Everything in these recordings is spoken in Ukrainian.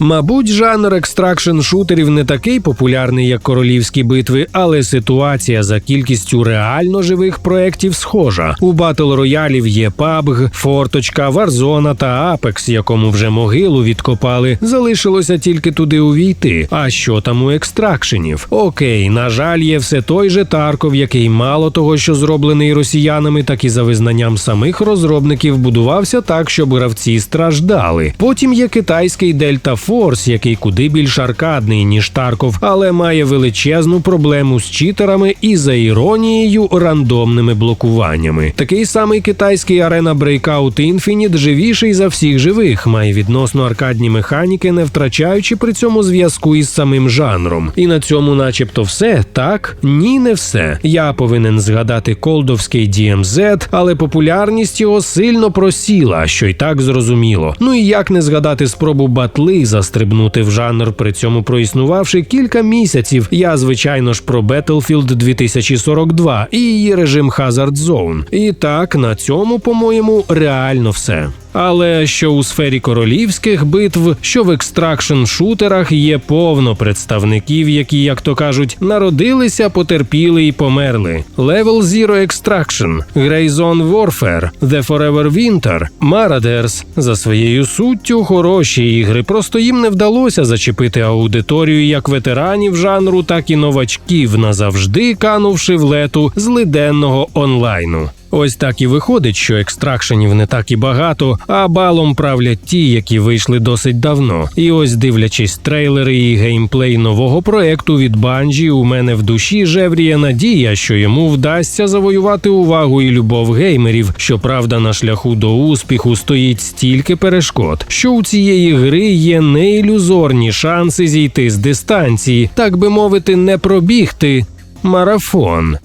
Мабуть, жанр екстракшн шутерів не такий популярний, як королівські битви, але ситуація за кількістю реально живих проєктів схожа. У батл роялів є PUBG, Форточка, Warzone та Apex, якому вже могилу відкопали. Залишилося тільки туди увійти. А що там у екстракшенів? Окей, на жаль, є все той же Тарков, який мало того, що зроблений росіянами, так і за визнанням самих розробників будувався так, щоб гравці страждали. Потім є китайський Delta Force, який куди більш аркадний, ніж Тарков, але має величезну проблему з читерами і за іронією рандомними блокуваннями. Такий самий китайський Arena Breakout Infinite живіший за всіх живих, має відносно аркадні механіки, не втрачаючи при цьому зв'язку із самим жанром. І на цьому, начебто, все так? Ні, не все. Я повинен згадати колдовський DMZ, але популярність його сильно просіла, що й так зрозуміло. Ну і як не згадати спробу батли застрибнути в жанр, при цьому проіснувавши кілька місяців. Я звичайно ж про Battlefield 2042 і її режим Hazard Zone. І так на цьому, по-моєму, реально все. Але що у сфері королівських битв, що в екстракшн шутерах є повно представників, які, як то кажуть, народилися, потерпіли і померли. Level Zero Extraction, Grayzone Warfare, The Forever Winter, Marauders за своєю суттю хороші ігри. Просто їм не вдалося зачепити аудиторію як ветеранів жанру, так і новачків, назавжди канувши в лету злиденного онлайну. Ось так і виходить, що екстракшенів не так і багато, а балом правлять ті, які вийшли досить давно. І ось, дивлячись трейлери і геймплей нового проекту від Банжі, у мене в душі жевріє надія, що йому вдасться завоювати увагу і любов геймерів. Щоправда, на шляху до успіху стоїть стільки перешкод, що у цієї гри є неілюзорні шанси зійти з дистанції, так би мовити, не пробігти марафон.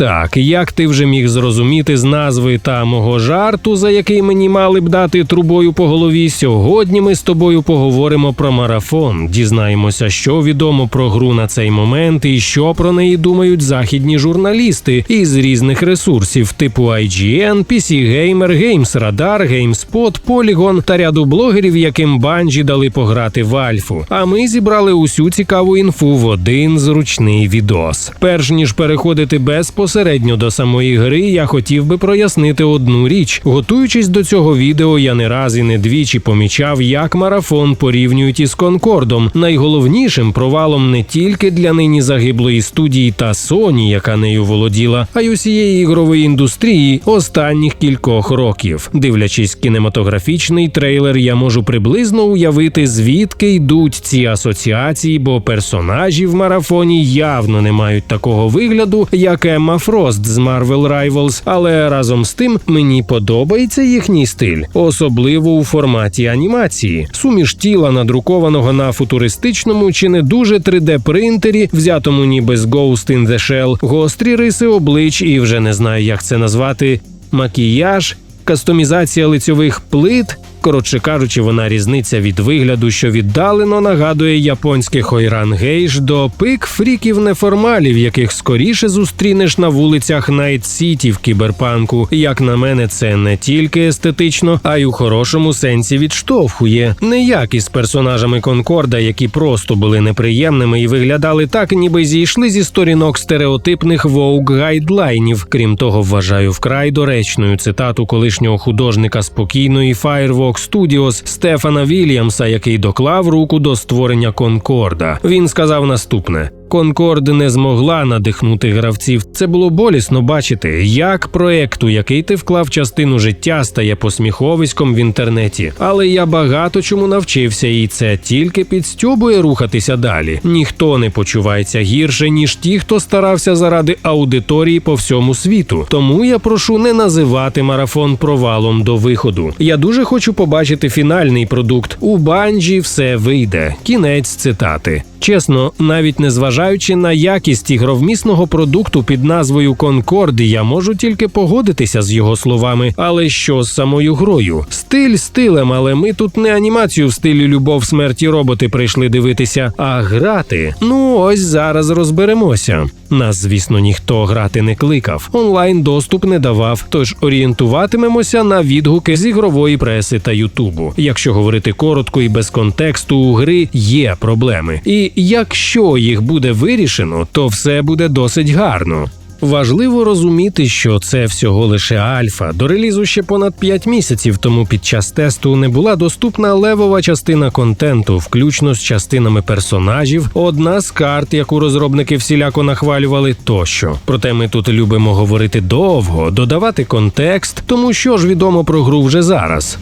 Так, як ти вже міг зрозуміти з назви та мого жарту, за який мені мали б дати трубою по голові, сьогодні ми з тобою поговоримо про марафон. Дізнаємося, що відомо про гру на цей момент і що про неї думають західні журналісти із різних ресурсів, типу IGN, PC Gamer, Games Radar, GameSpot, Polygon та ряду блогерів, яким банджі дали пограти в Альфу. А ми зібрали усю цікаву інфу в один зручний відос. Перш ніж переходити безпосередньо до самої гри, я хотів би прояснити одну річ. Готуючись до цього відео, я не раз і не двічі помічав, як марафон порівнюють із Конкордом. Найголовнішим провалом не тільки для нині загиблої студії та Sony, яка нею володіла, а й усієї ігрової індустрії останніх кількох років. Дивлячись кінематографічний трейлер, я можу приблизно уявити, звідки йдуть ці асоціації, бо персонажі в марафоні явно не мають такого вигляду, як Емма Фрост з Marvel Rivals, але разом з тим мені подобається їхній стиль, особливо у форматі анімації. Суміш тіла, надрукованого на футуристичному чи не дуже 3D-принтері, взятому ніби з Ghost in the Shell, гострі риси облич і вже не знаю, як це назвати, макіяж. Кастомізація лицьових плит, коротше кажучи, вона різниця від вигляду, що віддалено нагадує японських хойран гейш до пик фріків неформалів, яких скоріше зустрінеш на вулицях Найт Сіті в кіберпанку. Як на мене, це не тільки естетично, а й у хорошому сенсі відштовхує. Не як із персонажами Конкорда, які просто були неприємними і виглядали так, ніби зійшли зі сторінок стереотипних воук гайдлайнів. Крім того, вважаю вкрай доречною цитату колишнього художника спокійної Firewalk Studios Стефана Вільямса, який доклав руку до створення Конкорда. Він сказав наступне. Конкорд не змогла надихнути гравців. Це було болісно бачити, як проекту, який ти вклав частину життя, стає посміховиськом в інтернеті. Але я багато чому навчився, і це тільки підстьобує рухатися далі. Ніхто не почувається гірше, ніж ті, хто старався заради аудиторії по всьому світу. Тому я прошу не називати марафон провалом до виходу. Я дуже хочу побачити фінальний продукт. У банджі все вийде. Кінець цитати. Чесно, навіть не зважаючи зважаючи на якість ігровмісного продукту під назвою Конкорд, я можу тільки погодитися з його словами. Але що з самою грою? Стиль стилем, але ми тут не анімацію в стилі любов, смерті роботи прийшли дивитися, а грати. Ну ось зараз розберемося. Нас, звісно, ніхто грати не кликав. Онлайн доступ не давав, тож орієнтуватимемося на відгуки з ігрової преси та Ютубу. Якщо говорити коротко і без контексту, у гри є проблеми. І якщо їх буде вирішено, то все буде досить гарно. Важливо розуміти, що це всього лише альфа. До релізу ще понад 5 місяців, тому під час тесту не була доступна левова частина контенту, включно з частинами персонажів, одна з карт, яку розробники всіляко нахвалювали, тощо. Проте ми тут любимо говорити довго, додавати контекст, тому що ж відомо про гру вже зараз.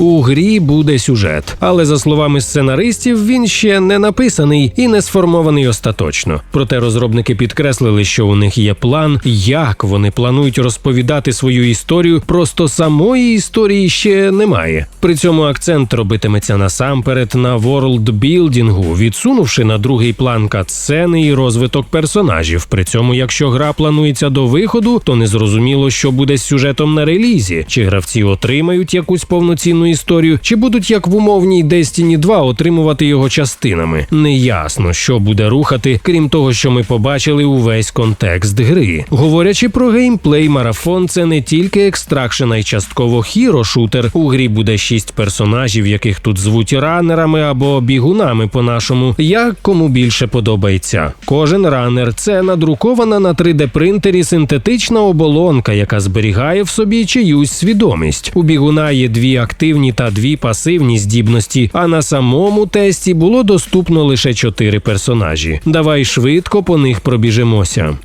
У грі буде сюжет, але за словами сценаристів, він ще не написаний і не сформований остаточно. Проте розробники підкреслили, що у них є план, як вони планують розповідати свою історію. Просто самої історії ще немає. При цьому акцент робитиметься насамперед на ворлдбілдінгу, відсунувши на другий план катсцени і розвиток персонажів. При цьому, якщо гра планується до виходу, то незрозуміло, що буде з сюжетом на релізі, чи гравці отримають якусь повноцінну історію, чи будуть як в умовній Destiny 2 отримувати його частинами. Неясно, що буде рухати, крім того, що ми побачили увесь контекст гри. Говорячи про геймплей, марафон це не тільки екстракшн, а й частково хіро-шутер. У грі буде шість персонажів, яких тут звуть ранерами або бігунами по-нашому. Як кому більше подобається. Кожен ранер це надрукована на 3D принтері синтетична оболонка, яка зберігає в собі чиюсь свідомість. У бігуна є дві активні та дві пасивні здібності. А на самому тесті було доступно лише чотири персонажі. Давай швидко по них пробіжимося.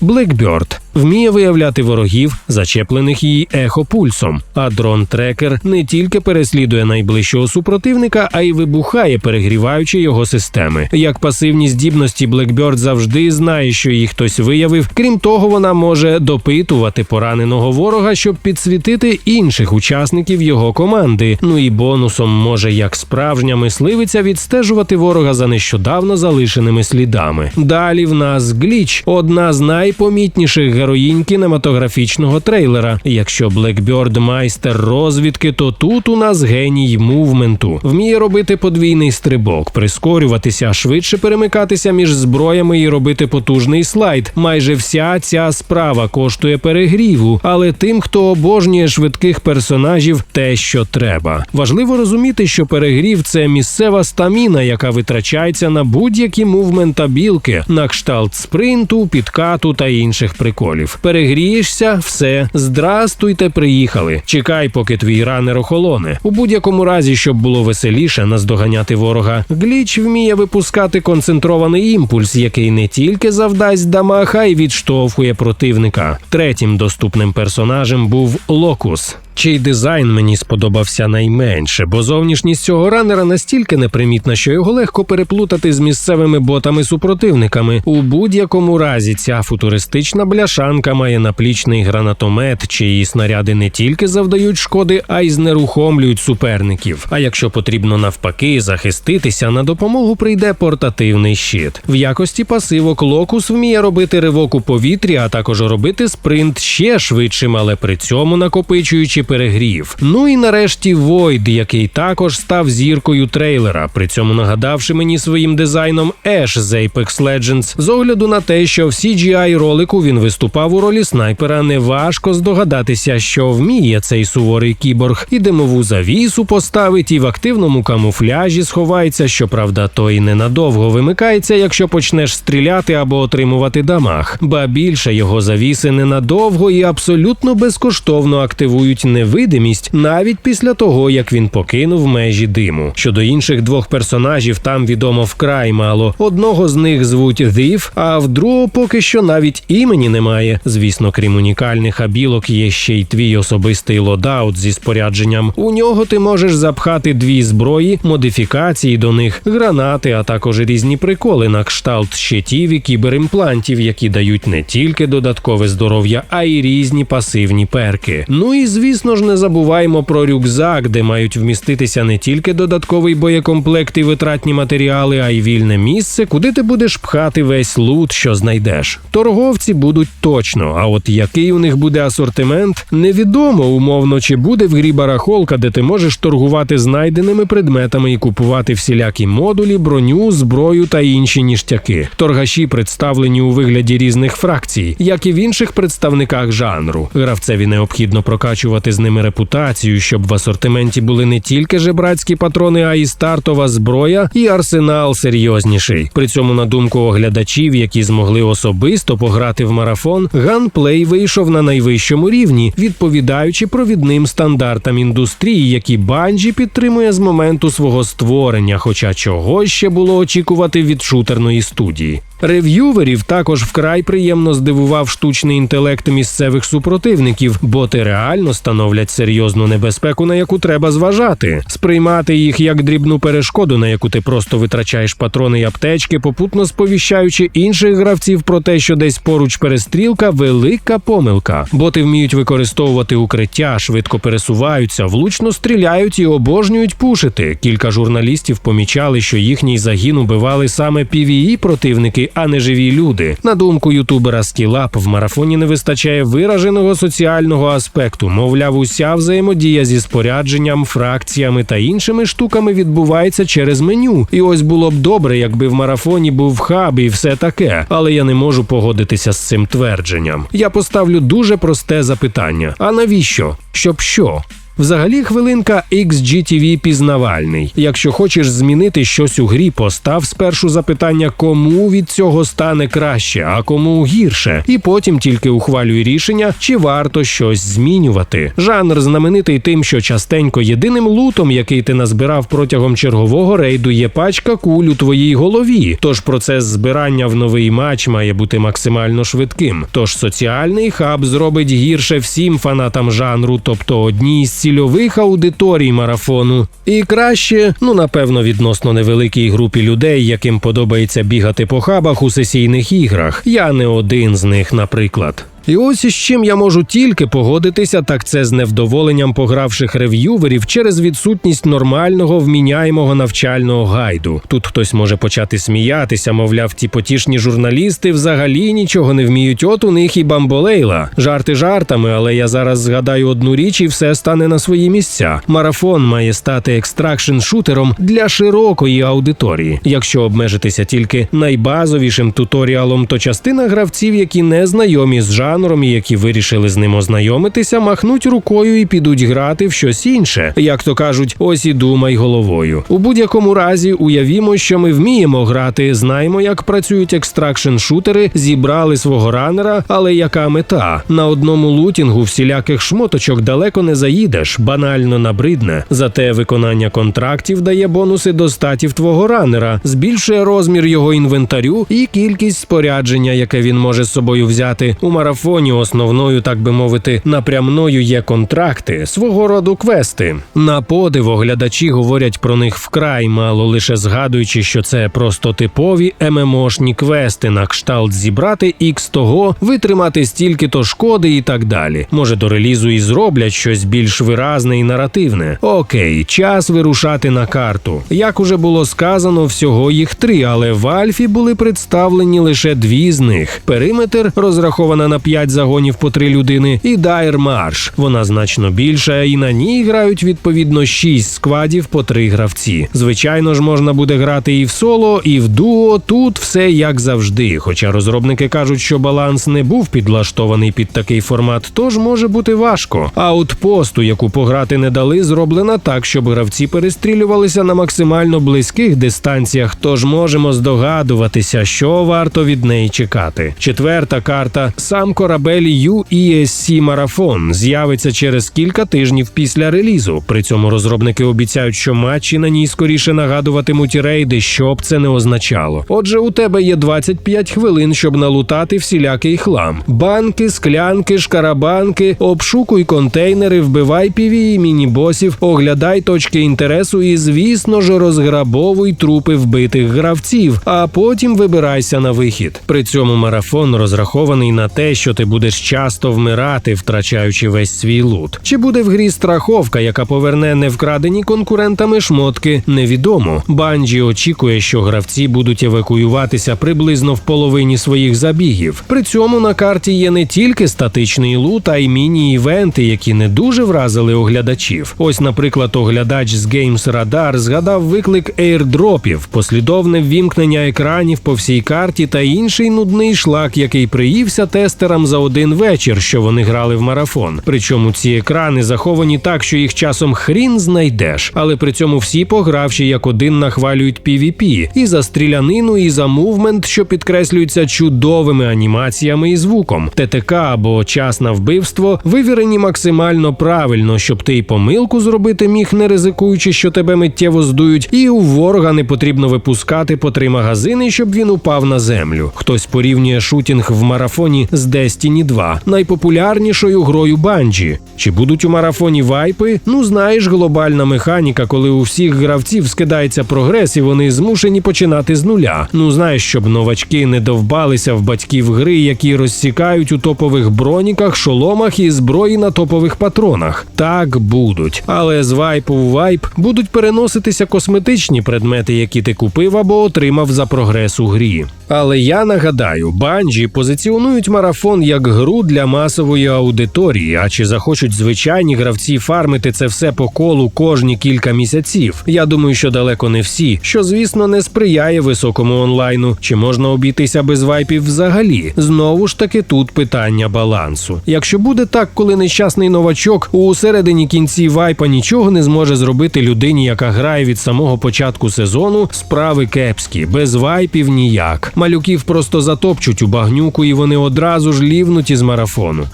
Блекберд вміє виявляти ворогів, зачеплених її ехопульсом. А дрон-трекер не тільки переслідує найближчого супротивника, а й вибухає, перегріваючи його системи. Як пасивні здібності, Блекберд завжди знає, що її хтось виявив. Крім того, вона може допитувати пораненого ворога, щоб підсвітити інших учасників його команди. Ну і бонусом може, як справжня мисливиця, відстежувати ворога за нещодавно залишеними слідами. Далі в нас гліч, одна з найпомітніших героїнь кінематографічного трейлера. Якщо Блекберд майстер розвідки, то тут у нас геній мувменту. Вміє робити подвійний стрибок, прискорюватися, швидше перемикатися між зброями і робити потужний слайд. Майже вся ця справа коштує перегріву, але тим, хто обожнює швидких персонажів, те, що треба. Важливо розуміти, що перегрів це місцева стаміна, яка витрачається на будь-які мувментабілки, на кшталт спринту, підкату та інших приколів. Перегрієшся, все, здрастуйте, приїхали. Чекай, поки твій ранер охолоне. У будь-якому разі, щоб було веселіше наздоганяти ворога. Гліч вміє випускати концентрований імпульс, який не тільки завдасть дамаха й відштовхує противника. Третім доступним персонажем був Локус. Чий дизайн мені сподобався найменше, бо зовнішність цього ранера настільки непримітна, що його легко переплутати з місцевими ботами-супротивниками. У будь-якому разі ця футуристична бляшанка має наплічний гранатомет, чиї снаряди не тільки завдають шкоди, а й знерухомлюють суперників. А якщо потрібно навпаки захиститися, на допомогу прийде портативний щит. В якості пасивок Локус вміє робити ривок у повітрі, а також робити спринт ще швидшим, але при цьому накопичуючи перегрів. Ну і нарешті Void, який також став зіркою трейлера, при цьому нагадавши мені своїм дизайном Ash з Apex Legends. З огляду на те, що в CGI ролику він виступав у ролі снайпера, неважко здогадатися, що вміє цей суворий кіборг, і димову завісу поставить, і в активному камуфляжі сховається. Щоправда, той ненадовго вимикається, якщо почнеш стріляти або отримувати дамаг. Ба більше його завіси ненадовго і абсолютно безкоштовно активують невидимість навіть після того, як він покинув межі диму. Щодо інших двох персонажів, там відомо вкрай мало. Одного з них звуть Thief, а в другого поки що навіть імені немає. Звісно, крім унікальних абілок, є ще й твій особистий лодаут зі спорядженням. У нього ти можеш запхати дві зброї, модифікації до них, гранати, а також різні приколи на кшталт щитів і кіберимплантів, які дають не тільки додаткове здоров'я, а й різні пасивні перки. Ну і звісно. Звісно ж, не забуваємо про рюкзак, де мають вміститися не тільки додатковий боєкомплект і витратні матеріали, а й вільне місце, куди ти будеш пхати весь лут, що знайдеш. Торговці будуть точно. А от який у них буде асортимент, невідомо умовно, чи буде в грі барахолка, де ти можеш торгувати знайденими предметами і купувати всілякі модулі, броню, зброю та інші ніштяки. Торгаші представлені у вигляді різних фракцій, як і в інших представниках жанру. Гравцеві необхідно прокачувати з ними репутацію, щоб в асортименті були не тільки жебрацькі патрони, а й стартова зброя і арсенал серйозніший. При цьому, на думку оглядачів, які змогли особисто пограти в марафон, ганплей вийшов на найвищому рівні, відповідаючи провідним стандартам індустрії, які Банджі підтримує з моменту свого створення, хоча чого ще було очікувати від шутерної студії. Рев'юверів також вкрай приємно здивував штучний інтелект місцевих супротивників, боти реально становлять серйозну небезпеку, на яку треба зважати. Сприймати їх як дрібну перешкоду, на яку ти просто витрачаєш патрони й аптечки, попутно сповіщаючи інших гравців про те, що десь поруч перестрілка велика помилка. Боти вміють використовувати укриття, швидко пересуваються, влучно стріляють і обожнюють пушити. Кілька журналістів помічали, що їхній загін убивали саме PvE противники, а не живі люди. На думку ютубера Скілап, в марафоні не вистачає вираженого соціального аспекту. Мовляв, уся взаємодія зі спорядженням, фракціями та іншими штуками відбувається через меню. І ось було б добре, якби в марафоні був хаб і все таке. Але я не можу погодитися з цим твердженням. Я поставлю дуже просте запитання: а навіщо? Щоб що? Взагалі, хвилинка XGTV пізнавальний. Якщо хочеш змінити щось у грі, постав спершу запитання, кому від цього стане краще, а кому гірше, і потім тільки ухвалюй рішення, чи варто щось змінювати. Жанр знаменитий тим, що частенько єдиним лутом, який ти назбирав протягом чергового рейду, є пачка куль у твоїй голові. Тож процес збирання в новий матч має бути максимально швидким. Тож соціальний хаб зробить гірше всім фанатам жанру, тобто одній з цільових аудиторій марафону. І краще, ну напевно, відносно невеликій групі людей, яким подобається бігати по хабах у сесійних іграх. Я не один з них, наприклад. І ось із чим я можу тільки погодитися, так це з невдоволенням погравших рев'юверів через відсутність нормального вміняємого навчального гайду. Тут хтось може почати сміятися, мовляв, ті потішні журналісти взагалі нічого не вміють. От у них і бамболейла. Жарти жартами, але я зараз згадаю одну річ, і все стане на свої місця. Марафон має стати екстракшн шутером для широкої аудиторії. Якщо обмежитися тільки найбазовішим туторіалом, то частина гравців, які не знайомі з жанром, жанром, і які вирішили з ним ознайомитися, махнуть рукою і підуть грати в щось інше. Як то кажуть, ось і думай головою. У будь-якому разі уявімо, що ми вміємо грати, знаємо, як працюють екстракшн шутери, зібрали свого ранера, але яка мета? На одному лутінгу всіляких шмоточок далеко не заїдеш, банально набридне. Зате виконання контрактів дає бонуси до статів твого ранера, збільшує розмір його інвентарю і кількість спорядження, яке він може з собою взяти у марафоні марафоні основною, так би мовити, напрямною є контракти, свого роду квести. На подив оглядачі говорять про них вкрай мало, лише згадуючи, що це просто типові ММОшні квести, на кшталт зібрати ікс того, витримати стільки-то шкоди і так далі. Може, до релізу і зроблять щось більш виразне і наративне. Окей, час вирушати на карту. Як уже було сказано, всього їх три, але в Альфі були представлені лише дві з них. Периметр розрахована на 5 загонів по 3 людини, і Дайр Марш. Вона значно більша, і на ній грають відповідно 6 складів по 3 гравці. Звичайно ж, можна буде грати і в соло, і в дуо. Тут все як завжди. Хоча розробники кажуть, що баланс не був підлаштований під такий формат, тож може бути важко. А от посту, яку пограти не дали, зроблена так, щоб гравці перестрілювалися на максимально близьких дистанціях. Тож можемо здогадуватися, що варто від неї чекати. Четверта карта сам корабель UESC Марафон з'явиться через кілька тижнів після релізу. При цьому розробники обіцяють, що матчі на ній скоріше нагадуватимуть рейди, що б це не означало. Отже, у тебе є 25 хвилин, щоб налутати всілякий хлам: банки, склянки, шкарабанки, обшукуй контейнери, вбивай піві, міні-босів, оглядай точки інтересу і, звісно ж, розграбовуй трупи вбитих гравців, а потім вибирайся на вихід. При цьому марафон розрахований на те, що що ти будеш часто вмирати, втрачаючи весь свій лут. Чи буде в грі страховка, яка поверне невкрадені конкурентами шмотки, невідомо. Банджі очікує, що гравці будуть евакуюватися приблизно в половині своїх забігів. При цьому на карті є не тільки статичний лут, а й міні-івенти, які не дуже вразили оглядачів. Ось, наприклад, оглядач з Games Radar згадав виклик ейрдропів, послідовне ввімкнення екранів по всій карті та інший нудний шлак, який приївся тестерам за один вечір, що вони грали в марафон. Причому ці екрани заховані так, що їх часом хрін знайдеш, але при цьому всі погравші як один нахвалюють PvP і за стрілянину, і за мувмент, що підкреслюються чудовими анімаціями і звуком. ТТК або час на вбивство вивірені максимально правильно, щоб ти й помилку зробити міг, не ризикуючи, що тебе миттєво здують, і у ворога не потрібно випускати по три магазини, щоб він упав на землю. Хтось порівнює шутінг в марафоні з Destiny 2, найпопулярнішою грою Банджі. Чи будуть у марафоні вайпи? Ну знаєш, глобальна механіка, коли у всіх гравців скидається прогрес, і вони змушені починати з нуля. Ну знаєш, щоб новачки не довбалися в батьків гри, які розсікають у топових броніках, шоломах і зброї на топових патронах. Так будуть, але з вайпу в вайп будуть переноситися косметичні предмети, які ти купив або отримав за прогрес у грі. Але я нагадаю, банджі позиціонують марафон як гру для масової аудиторії. А чи захочуть звичайні гравці фармити це все по колу кожні кілька місяців? Я думаю, що далеко не всі, що звісно не сприяє високому онлайну. Чи можна обійтися без вайпів взагалі? Знову ж таки, тут питання балансу. Якщо буде так, коли нещасний новачок у середині кінці вайпа нічого не зможе зробити людині, яка грає від самого початку сезону, справи кепські, без вайпів ніяк. Малюків просто затопчуть у багнюку, і вони одразу ж лівнуть із марафону.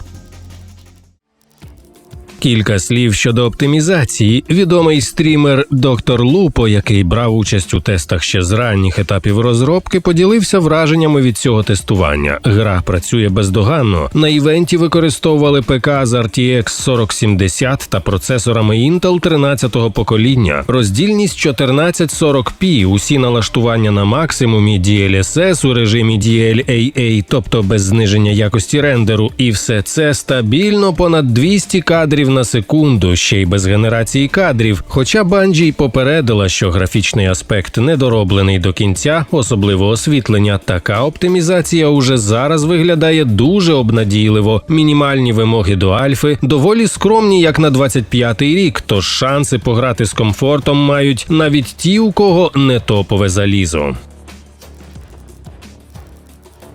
Кілька слів щодо оптимізації. Відомий стрімер Доктор Лупо, який брав участь у тестах ще з ранніх етапів розробки, поділився враженнями від цього тестування. Гра працює бездоганно. На івенті використовували ПК з RTX 4070 та процесорами Intel 13-го покоління, роздільність 1440p, усі налаштування на максимумі DLSS у режимі DLAA, тобто без зниження якості рендеру, і все це стабільно понад 200 кадрів на секунду, ще й без генерації кадрів. Хоча Bungie й попередила, що графічний аспект недороблений до кінця, особливо освітлення, така оптимізація уже зараз виглядає дуже обнадійливо. Мінімальні вимоги до альфи доволі скромні, як на 25-й рік, тож шанси пограти з комфортом мають навіть ті, у кого не топове залізо.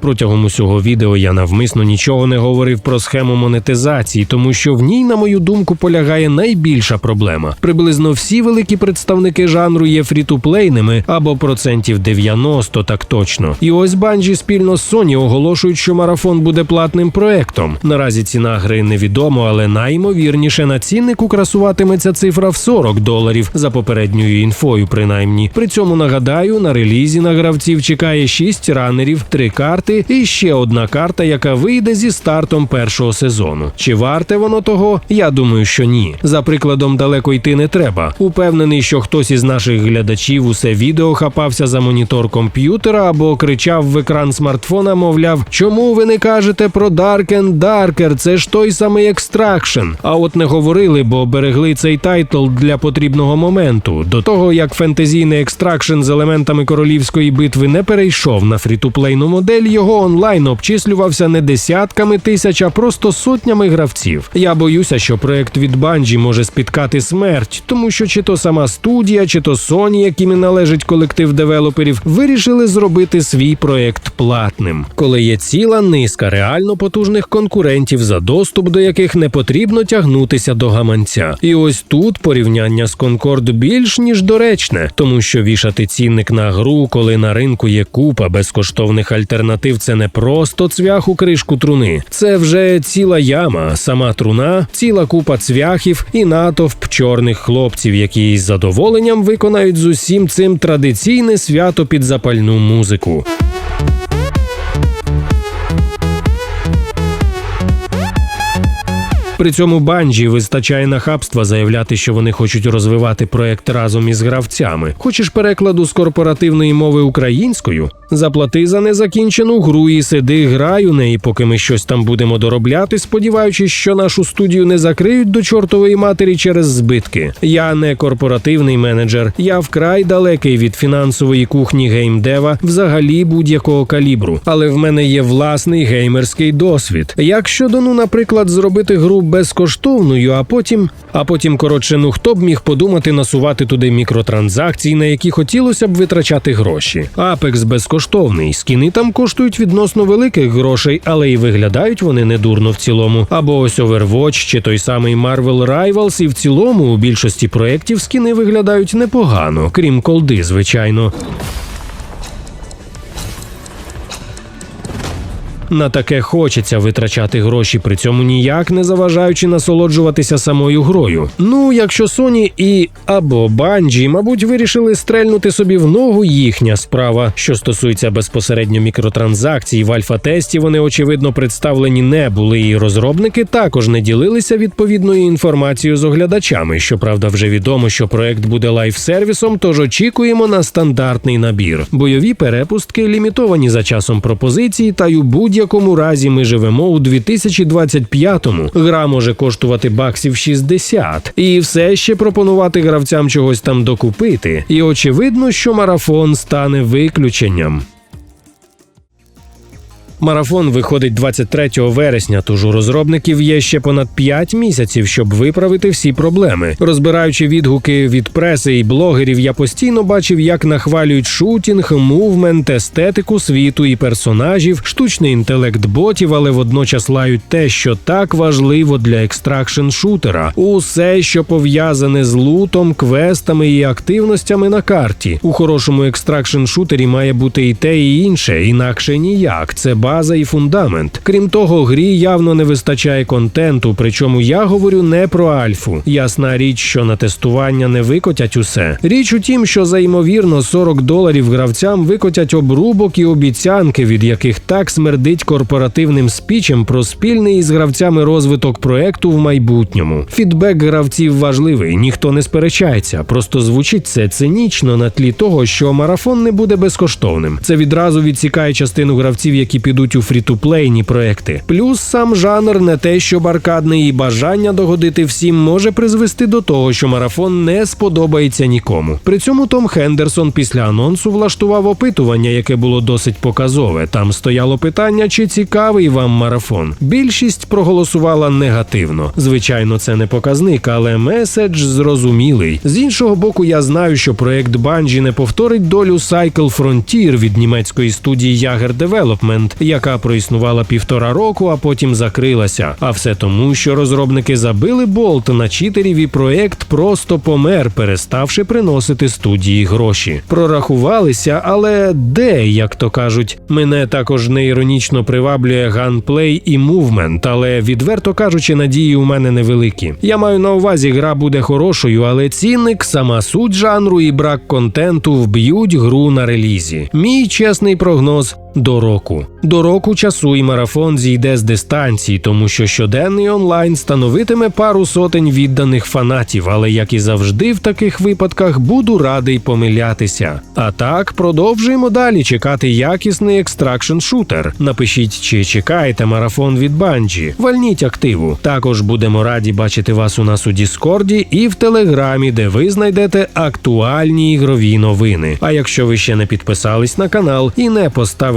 Протягом усього відео я навмисно нічого не говорив про схему монетизації, тому що в ній, на мою думку, полягає найбільша проблема. Приблизно всі великі представники жанру є фрітуплейними або процентів 90 так точно. І ось Банджі спільно з Sony оголошують, що марафон буде платним проектом. Наразі ціна гри невідомо, але найімовірніше на ціннику красуватиметься цифра в 40 доларів за попередньою інфою, принаймні. При цьому нагадаю, на релізі на гравців чекає 6 ранерів, 3 карти і ще одна карта, яка вийде зі стартом першого сезону. Чи варте воно того? Я думаю, що ні. За прикладом далеко йти не треба. Упевнений, що хтось із наших глядачів усе відео хапався за монітор комп'ютера або кричав в екран смартфона, мовляв, чому ви не кажете про Dark and Darker? Це ж той самий екстракшн. А от не говорили, бо берегли цей тайтл для потрібного моменту. До того як фентезійний екстракшн з елементами королівської битви не перейшов на фрітуплейну модель, його онлайн обчислювався не десятками тисяч, а просто сотнями гравців. Я боюся, що проект від Bungie може спіткати смерть, тому що чи то сама студія, чи то Sony, якими належить колектив девелоперів, вирішили зробити свій проект платним, коли є ціла низка реально потужних конкурентів, за доступ до яких не потрібно тягнутися до гаманця. І ось тут порівняння з Concord більш ніж доречне, тому що вішати цінник на гру, коли на ринку є купа безкоштовних альтернатив, це не просто цвях у кришку труни, це вже ціла яма, сама труна, ціла купа цвяхів і натовп чорних хлопців, які із задоволенням виконають з усім цим традиційне свято під запальну музику. При цьому банджі вистачає нахабства заявляти, що вони хочуть розвивати проект разом із гравцями. Хочеш перекладу з корпоративної мови українською? Заплати за незакінчену гру і сиди, грай у неї, поки ми щось там будемо доробляти, сподіваючись, що нашу студію не закриють до чортової матері через збитки. Я не корпоративний менеджер, я вкрай далекий від фінансової кухні геймдева, взагалі будь-якого калібру. Але в мене є власний геймерський досвід. Як щодо, ну, наприклад, зробити гру безкоштовною, а потім, а потім, коротше, ну хто б міг подумати насувати туди мікротранзакції, на які хотілося б витрачати гроші. Apex безкоштовний. Скіни там коштують відносно великих грошей, але і виглядають вони недурно в цілому. Або ось Overwatch чи той самий Marvel Rivals, і в цілому у більшості проєктів скіни виглядають непогано, крім колди, звичайно. На таке хочеться витрачати гроші, при цьому ніяк не заважаючи насолоджуватися самою грою. Ну, якщо Sony і або Bungie, мабуть, вирішили стрельнути собі в ногу їхня справа. Що стосується безпосередньо мікротранзакцій, в альфа-тесті вони очевидно представлені не були, і розробники також не ділилися відповідною інформацією з оглядачами. Щоправда, вже відомо, що проект буде лайф-сервісом, тож очікуємо на стандартний набір. Бойові перепустки лімітовані за часом пропозиції, та й у будь-якому разі ми живемо у 2025-му. Гра може коштувати баксів 60. і все ще пропонувати гравцям чогось там докупити. І очевидно, що марафон стане виключенням. Марафон виходить 23 вересня, тож у розробників є ще понад 5 місяців, щоб виправити всі проблеми. Розбираючи відгуки від преси і блогерів, я постійно бачив, як нахвалюють шутінг, мувмент, естетику світу і персонажів, штучний інтелект ботів, але водночас лають те, що так важливо для екстракшн шутера. Усе, що пов'язане з лутом, квестами і активностями на карті. У хорошому екстракшн шутері має бути і те, і інше, інакше ніяк. Це база і фундамент. Крім того, грі явно не вистачає контенту. Причому я говорю не про альфу. Ясна річ, що на тестування не викотять усе. Річ у тім, що за ймовірно 40 доларів гравцям викотять обрубок і обіцянки, від яких так смердить корпоративним спічем про спільний із гравцями розвиток проекту в майбутньому. Фідбек гравців важливий, ніхто не сперечається. Просто звучить це цинічно на тлі того, що марафон не буде безкоштовним. Це відразу відсікає частину гравців, які підуть у фрі-ту-плейні проекти. Плюс сам жанр не те, що аркадний і бажання догодити всім може призвести до того, що марафон не сподобається нікому. При цьому Том Хендерсон після анонсу влаштував опитування, яке було досить показове. Там стояло питання, чи цікавий вам марафон. Більшість проголосувала негативно. Звичайно, це не показник, але меседж зрозумілий. З іншого боку, я знаю, що проект Bungie не повторить долю Cycle Frontier від німецької студії Jager Development, яка проіснувала півтора року, а потім закрилася. А все тому, що розробники забили болт на читерів і проект просто помер, переставши приносити студії гроші. Прорахувалися, але де, як то кажуть, мене також неіронічно приваблює ганплей і мувмент, але відверто кажучи, надії у мене невеликі. Я маю на увазі, гра буде хорошою, але цінник, сама суть жанру і брак контенту вб'ють гру на релізі. Мій чесний прогноз до року. До року часу і марафон зійде з дистанції, тому що щоденний онлайн становитиме пару сотень відданих фанатів, але як і завжди в таких випадках буду радий помилятися. А так продовжуємо далі чекати якісний екстракшн шутер. Напишіть, чи чекаєте марафон від Банджі. Вальніть активу. Також будемо раді бачити вас у нас у Діскорді і в Телеграмі, де ви знайдете актуальні ігрові новини. А якщо ви ще не підписались на канал і не